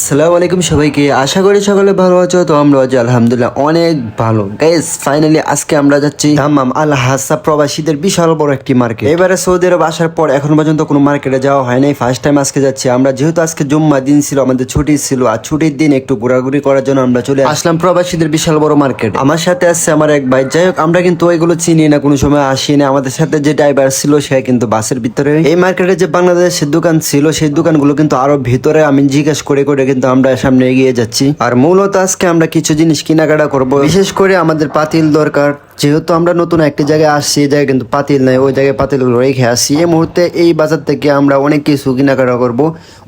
সালাম আলাইকুম সবাইকে। আশা করি সকলে ভালো আছো তো আমরা আছি আলহামদুলিল্লাহ অনেক ভালো। গাইস ফাইনালি আজকে আমরা যাচ্ছি দাম্মাম আল হাসা প্রবাসীদের বিশাল বড় একটি মার্কেট এবারে সৌদি আরব আসার পর এখন পর্যন্ত কোনো মার্কেটে যাওয়া হয় নাই। ফার্স্ট টাইম আজকে যাচ্ছি। আমরা যেহেতু আজকে জুম্মা দিন ছিল আমাদের ছুটি ছিল আর ছুটির দিন একটু ঘোরাঘুরি করার জন্য আমরা চলে আসলাম প্রবাসীদের বিশাল বড় মার্কেট আমার সাথে আসছে আমার এক ভাই। যাই হোক আমরা কিন্তু ওইগুলো চিনি না কোনো সময় আসি না। আমাদের সাথে যে ড্রাইভার ছিল সে কিন্তু বাসের ভিতরে। এই মার্কেটে যে বাংলাদেশের দোকান ছিল সেই দোকানগুলো কিন্তু আরও ভিতরে আমি জিজ্ঞেস করে করে কিন্তু আমরা সামনে এগিয়ে যাচ্ছি। আর মূলত আজকে আমরা কিছু জিনিস কেনাকাটা করব। বিশেষ করে আমাদের পাতিল দরকার। যেহেতু আমরা নতুন একটি জায়গায় আসছি, এই জায়গায় কিন্তু পাতিল নাই, ওই জায়গায় পাতিলগুলো রেখে আসছি। এই মুহূর্তে এই বাজার থেকে আমরা অনেক কিছু কেনাকাটা করব।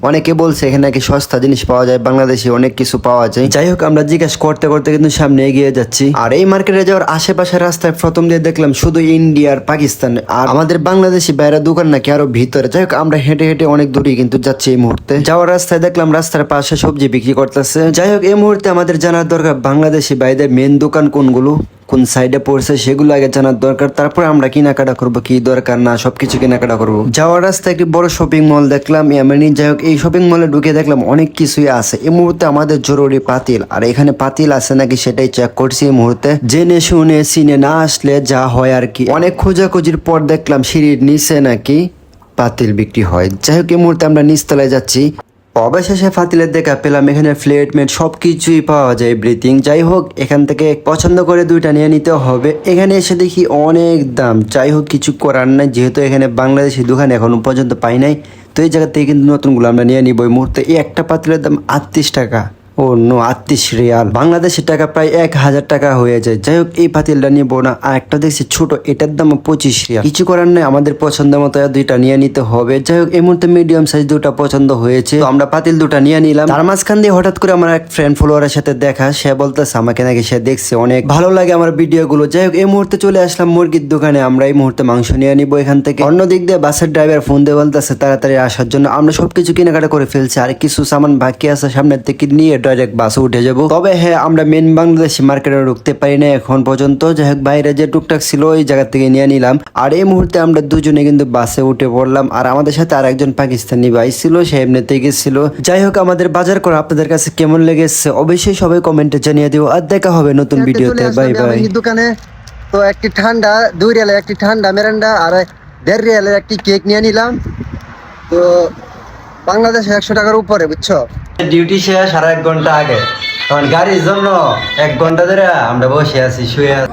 অনেকে বলছে এখানে নাকি সস্তা জিনিস পাওয়া যায়, বাংলাদেশে অনেক কিছু পাওয়া যায়। যাই হোক, আমরা জিজ্ঞাসা করতে করতে কিন্তু সামনে এগিয়ে যাচ্ছি। আর এই মার্কেটে যাওয়ার আশেপাশের রাস্তায় প্রথম দিয়ে দেখলাম শুধু ইন্ডিয়া আর পাকিস্তান। আর আমাদের বাংলাদেশি বাইরে দোকান নাকি আরও ভিতরে। যাই হোক, আমরা হেঁটে হেঁটে অনেক দূরে কিন্তু যাচ্ছি এই মুহূর্তে। যাওয়ার রাস্তায় দেখলাম রাস্তার পাশে সবজি বিক্রি করতেছে। যাই হোক, এই মুহূর্তে আমাদের জানার দরকার বাংলাদেশি বাইদের মেন দোকান কোনগুলো, কোন সাইডে পড়ছে সেগুলো আগে জানার দরকার। তারপরে আমরা কেনাকাটা করব, কি দরকার না, সবকিছু কেনাকাটা করব। যাওয়ার রাস্তায় একটি বড় শপিং মল দেখলাম এমনি যাই হোক, এই শপিং মলে ঢুকে দেখলাম অনেক কিছুই আছে। এই মুহূর্তে আমাদের জরুরি পাতিল, আর এখানে পাতিল আছে নাকি সেটাই চেক করছি এই মুহূর্তে। জেনে শুনে সিনে না আসলে যা হয় আর কি। অনেক খোঁজাখুঁজির পর দেখলাম সিঁড়ির নিচে নাকি পাতিল বিক্রি হয়। যাই হোক, এই মুহূর্তে আমরা নিচতলায় যাচ্ছি। অবশেষে ফাতিলের দেখা পেলাম, এখানে ফ্লেট মেট সব কিছুই পাওয়া যায় ব্রিথিং যাই হোক, এখান থেকে পছন্দ করে দুইটা নিয়ে নিতে হবে। এখানে এসে দেখি অনেক দাম। যাই হোক, কিছু করার নাই, যেহেতু এখানে বাংলাদেশি দোকান এখনও পর্যন্ত পাই নাই। তো এই জায়গা থেকে কিন্তু নতুনগুলো আমরা নিয়ে নিব। এই মুহূর্তে এই একটা পাতিলের দাম আটত্রিশ টাকা। ও নো, আটত্রিশ রিয়াল। বাংলাদেশের টাকা প্রায় এক হাজার টাকা হয়ে যায়। যাই হোক, এই পাতিলটা নিবো না। আর একটা দেখছি ছোট, এটার দাম পঁচিশ রিয়াল। কিছু করার নেই, আমাদের পছন্দ মতো দুইটা নিয়ে নিতে হবে। যাই হোক, এই মুহূর্তে মিডিয়াম সাইজ দুটা পছন্দ হয়েছে। তো আমরা পাতিল দুটা নিয়ে নিলাম। তার মাঝখান দিয়ে হঠাৎ করে আমার এক ফ্রেন্ড ফলোয়ারের সাথে দেখা। সে বলতেছে, আমাকে নাকি সে দেখছে অনেক ভালো লাগে আমার ভিডিও গুলো যাই হোক, এই মুহূর্তে চলে আসলাম মুরগির দোকানে। আমরা এই মুহূর্তে মাংস নিয়ে নিবো এখান থেকে। অন্য দিক দিয়ে বাসের ড্রাইভার ফোন দিয়ে বলতেছে, তাড়াতাড়ি আসার জন্য আমরা সবকিছু কেনাকাটা করে ফেলছি। আর কিছু সামান বাকি আছে সামনের থেকে নিয়ে ডাইরেক্ট বাসে উঠে যাব। তবে হ্যাঁ আমরা মেন বাংলাদেশি মার্কেটে ঢুকতে পারি না এখন পর্যন্ত। যাই হোক বাইরে যে টুকটাক ছিল ওই জায়গা থেকে নিয়ে নিলাম। আর এই মুহূর্তে আমরা দুজনে কিন্তু বাসে উঠে পড়লাম। আর আমাদের সাথে আর একজন পাকিস্তানি ভাই ছিল সে এমনিতে গেছিল। যাই হোক আমাদের বাজার করা আপনাদের কাছে কেমন লেগেছে? অবশ্যই সবাই কমেন্টে জানিয়ে দিও। আর দেখা হবে নতুন ভিডিওতে বাই বাই দোকানে। তো একটি ঠান্ডা দুই রিয়ালের একটি ঠান্ডা মেরান্ডা আর দেড় রিয়ালের একটি কেক নিয়ে নিলাম। তো বাংলাদেশে একশো টাকার উপরে বুঝছ? ডিউটি শেষ আর এক ঘণ্টা আগে। কারণ গাড়ির জন্য এক ঘণ্টা ধরে আমরা বসে আছি, শুয়ে আছি।